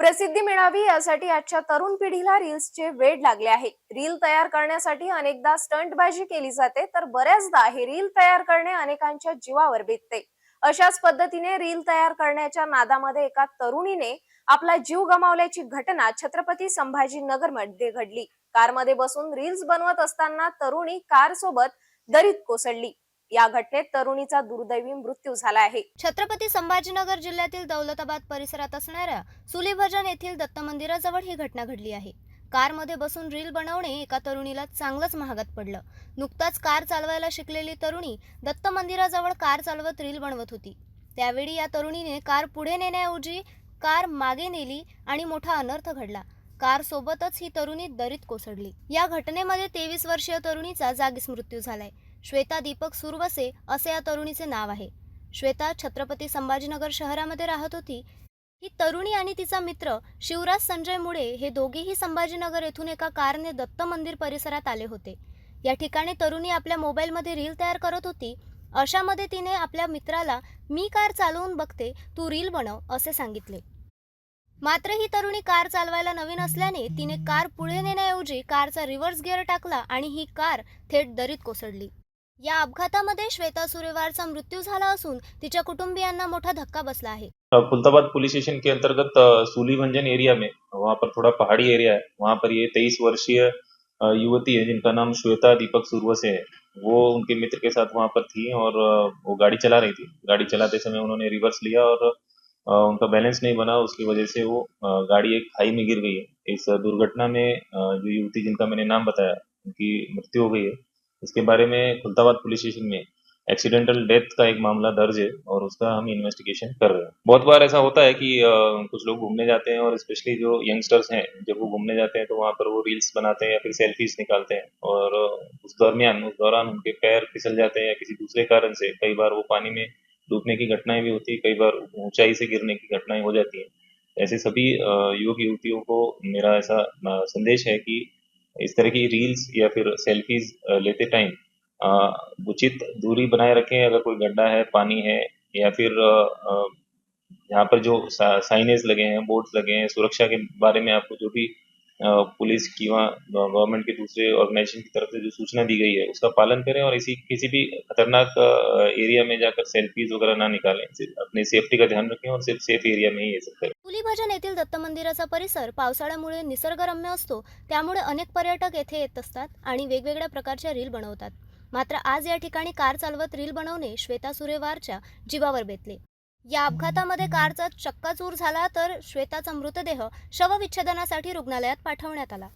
प्रसिद्धी मिळावी यासाठी आजच्या तरुण पिढीला रील्सचे वेड लागले आहे. रील तयार करण्यासाठी अनेकदा स्टंटबाजी केली जाते तर बऱ्याचदा हे रील तयार करणे अनेकांच्या जीवावर बेतते. अशाच पद्धतीने रील तयार करण्याच्या नादामध्ये एका तरुणीने आपला जीव गमावल्याची घटना छत्रपती संभाजी नगरमध्ये घडली. कारमध्ये बसून रील्स बनवत असताना तरुणी कार सोबत दरीत कोसळली. या घटनेत तरुणीचा दुर्दैवी मृत्यू झाला आहे. छत्रपती संभाजीनगर जिल्ह्यातील दौलताबाद परिसरात असणाऱ्या सुलीभजन येथील दत्त मंदिराजवळ ही घटना घडली आहे. कारमध्ये बसून रील बनवणे एका तरुणीला चांगलंच महागात पडलं. नुकताच कार चालवायला शिकलेली तरुणी दत्त मंदिराजवळ कार चालवत रील बनवत होती. त्यावेळी या तरुणीने कार पुढे नेण्याऐवजी कार मागे नेली आणि मोठा अनर्थ घडला. कार सोबतच ही तरुणी दरीत कोसळली. या घटनेमध्ये तेवीस वर्षीय तरुणीचा जागीच मृत्यू झालाय. श्वेता दीपक सुरवसे असे या तरुणीचे नाव आहे. श्वेता छत्रपती संभाजीनगर शहरामध्ये राहत होती. ही तरुणी आणि तिचा मित्र शिवराज संजय मुळे हे दोघेही संभाजीनगर येथून एका कारने दत्त मंदिर परिसरात आले होते. या ठिकाणी तरुणी आपल्या मोबाईलमध्ये रील तयार करत होती. अशामध्ये तिने आपल्या मित्राला मी कार चालवून बघते तू रील बनव असे सांगितले. मात्र ही तरुणी कार चालवायला नवीन असल्याने तिने कार पुढे नेण्याऐवजी कारचा रिव्हर्स गिअर टाकला आणि ही कार थेट दरीत कोसळली. या अपघातामध्ये श्वेता सुरेवारचा मृत्यू झाला असून तिच्या कुटुंबियांना मोठा धक्का बसला आहे. कुलताबाद पुलिस स्टेशन के अंतर्गत अ, सूलीभंजन एरिया में वहाँ पर थोड़ा पहाड़ी एरिया है। वहाँ पर ये तेईस वर्षीय युवती है जिनका नाम श्वेता दीपक सुरवसे है। वो उनके मित्र के साथ वहाँ पर थी और वो गाड़ी चला रही थी। गाड़ी चलाते समय उन्होंने रिवर्स लिया और उनका बैलेंस नहीं बना, उसकी वजह से वो गाड़ी एक खाई में गिर गई है। इस दुर्घटना में जो युवती जिनका मैंने नाम बताया, उनकी मृत्यु हो गई है। इसके बारे में खुलताबाद पुलिस स्टेशन में एक्सीडेंटल डेथ का एक मामला दर्ज है और उसका हम इन्वेस्टिगेशन कर रहे हैं। बहुत बार ऐसा होता है कि कुछ लोग घूमने जाते हैं और स्पेशली जो यंगस्टर्स हैं, जब वो घूमने जाते हैं तो वहाँ पर वो रील्स बनाते हैं या फिर सेल्फीज निकालते हैं और उस दरमियान, उस दौरान उनके पैर फिसल जाते हैं या किसी दूसरे कारण से। कई बार वो पानी में डूबने की घटनाएँ भी होती है, कई बार ऊंचाई से गिरने की घटनाएँ हो जाती हैं। ऐसे सभी युवक युवतियों को मेरा ऐसा संदेश है कि इस तरह की रील्स या फिर सेल्फीज लेते टाइम उचित दूरी बनाए रखें। अगर कोई गड्ढा है, पानी है या फिर यहाँ पर जो साइनेज लगे हैं बोर्ड्स लगे हैं, सुरक्षा के बारे में आपको जो भी पुलिस किंवा गवर्नमेंट के दूसरे ऑर्गेनाइजेशन की तरफ से जो सूचना दी गई है उसका पालन करें और इसी किसी भी खतरनाक एरिया में जाकर सेल्फीज वगैरह ना निकालें। अपनी सेफ्टी का ध्यान रखें और सिर्फ सेफ एरिया में ही ये सब करें। पुलीभजन येथील दत्त मंदिराचा परिसर पावसाळ्यामुळे निसर्गरम्य असतो त्यामुळे अनेक पर्यटक येथे येत असतात आणि वेगवेगळ्या प्रकारच्या रील बनवतात. मात्र आज या ठिकाणी कार चालवत रील बनवणे श्वेता सुरेवारच्या जीवावर बेतले. या अपघातामध्ये कारचा चक्काचूर झाला तर श्वेताचा मृतदेह शवविच्छेदनासाठी रुग्णालयात पाठवण्यात आला.